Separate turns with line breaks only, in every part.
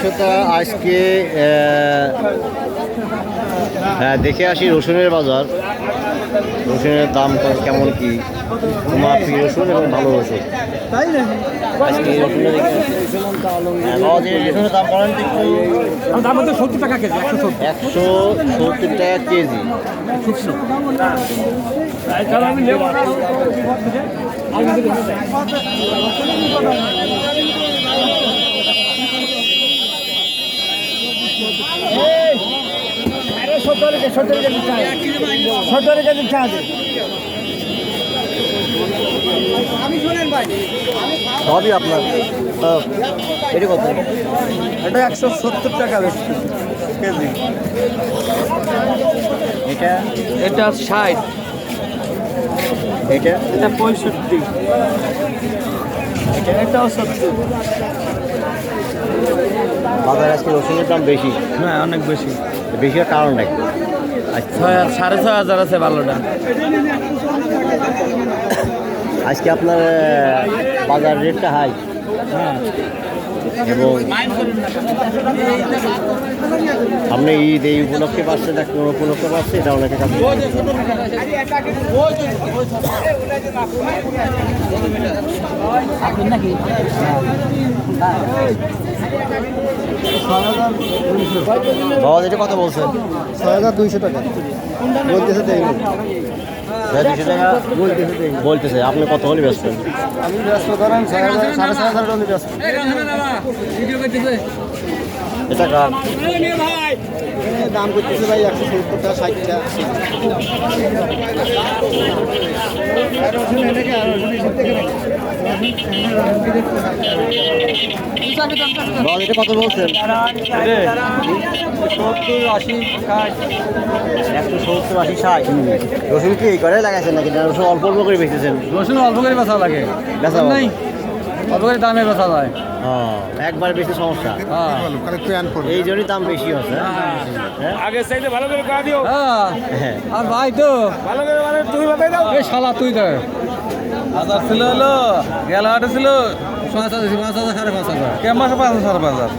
শ্রোতা আজকে হ্যাঁ দেখে আসি রসুনের বাজার। রসুনের দাম কেমন কি? মাফি রসুন এবং ভালো রসুন।
তাই না
আজকে এই রসুনটা দেখে বাবা যে রসুনের দাম বলেন একটু।
দাম হচ্ছে সত্তর টাকা কেজি একশো সত্তর।
একশো সত্তর টাকা কেজি।
সত্তর কেজি চা কেজি চা দে।
সবই আপনার এটা কত?
এটা একশো সত্তর টাকা বেশি কেজি।
এটা?
এটা ষাট।
এটা?
এটা পঁয়ষট্টি। এটা? এটাও সত্তর।
বাজারে আজকে রসুনের দাম বেশি।
হ্যাঁ অনেক বেশি।
বেশি হওয়ার কারণটা কি আজকে
ছয় সাড়ে ছয় হাজার আছে ভালোটা
আজকে আপনার বাজার রেটটা হাই।
হ্যাঁ।
এবং সামনে ঈদ এই উপলক্ষে পাচ্ছে না কোন উপলক্ষে পাচ্ছে এটা অনেকের কাছে বাবা এটা কত বলছেন
ছয় হাজার দুইশো টাকা। বলতেছে
ভাই, বলতেছে আপনি কত হলে ব্যস্ত?
আমি ব্যস্ত হাজার সাড়ে ছয় হাজার ব্যস্ত।
এটা কার
দাম করতেছে। ভাই একশো সত্তর টাকা ষাট টাকা
এটা কত বলছেন?
সত্তর আশি ষাট
একশো সত্তর আশি ষাট রসুন কি এই করে লাগাইছেন নাকি? রসুন অল্প অল্প করে বেঁচেছেন
রসুন অল্প করে বেচা লাগে।
বেচা
নেই। অল্প করে দামে বেচা যায়?
হ্যাঁ একবার বেশি সমস্যা।
হ্যাঁ।
এই জন্যই দাম বেশি আছে। হ্যাঁ?
আগে চাইতে ভালো করে করা দিও।
আর ভাই তো?
ভালো করে মানে তুমি বাতাই দাও।
এই শালা তুই তো। হাজার ছিল হলো গেল ছিল। পাঁচ হাজার পাঁচ হাজার সাড়ে পাঁচ হাজার।
কে পাঁচ হাজার সাড়ে পাঁচ হাজার?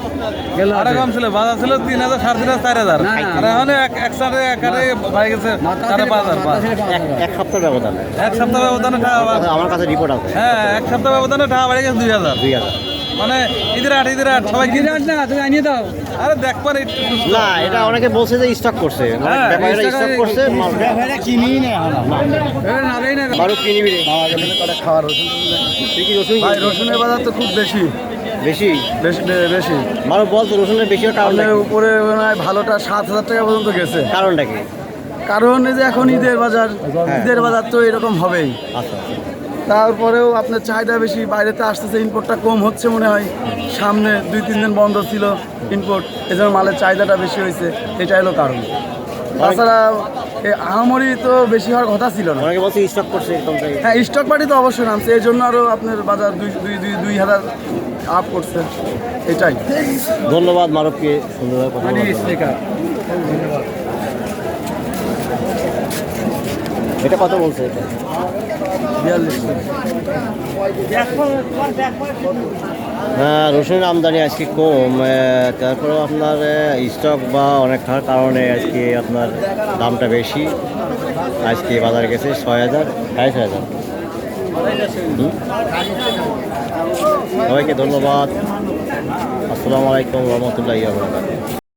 গেল
আরে কম ছিল বাজার ছিল তিন হাজার সাড়ে তিন হাজার চার হাজার। আর এখন এক একসাথে একারে বাড়ি গেছে সাড়ে পাঁচ হাজার পাঁচ
এক এক সপ্তাহ ব্যবধান।
এক সপ্তাহ ব্যবধানে টাকা
আমার কাছে রিপোর্ট আছে।
হ্যাঁ এক সপ্তাহ ব্যবধানে টাকা বাড়ি গেছে দুই হাজার।
দুই হাজার।
মানে ঈদের আট ঈদের আট সবাই কিনে
না তুমি আনিয়ে দাও।
আরে দেখবার
না এটা অনেকে বলছে যে স্টক করছে। মানে
হ্যাঁ,
ব্যাপারীরা স্টক করছে
কিনিই না নাবেই না
বারো কিনবি রে।
খাওয়ার রসুন
কি রসুন
ভাই রসুনের বাজার তো খুব বেশি।
বেশি?
বেশি বেশি।
মারো বল তো রসুনের বেশি হওয়ার কারণটা
আপনার
কি?
উপরে মনে হয় ভালোটা সাত হাজার টাকা পর্যন্ত গেছে।
কারণটা কি?
কারণ এই যে এখন ঈদের বাজার
হ্যাঁ।
ঈদের বাজার তো এরকম হবেই।
আচ্ছা।
তারপরেও আপনার চাহিদা বেশি বাইরেতে আসতেছে ইম্পোর্টটা কম হচ্ছে মনে হয়। সামনে দুই তিন দিন বন্ধ ছিল ইম্পোর্ট এজন্য মালের চাহিদাটা বেশি হয়েছে এটা হলো কারণ। তাছাড়া এই আহামরি তো বেশি হওয়ার কথা ছিল না।
স্টক করছে
হ্যাঁ স্টক পার্টি তো অবশ্যই নামছে এই জন্য আরও আপনার বাজার দুই দুই দুই দুই হাজার আপ করছে এটাই।
ধন্যবাদ জন্য। এটা কত বলছে এটা? হ্যাঁ রসুনের আমদানি আজকে কম তারপরেও আপনার স্টক বা অনেক থাকার কারণে আজকে আপনার দামটা বেশি। আজকে বাজারে গেছে ছয় হাজার, সাড়ে ছয় হাজার? সবাইকে ধন্যবাদ। আসসালামু আলাইকুম রহমতুল্লাহ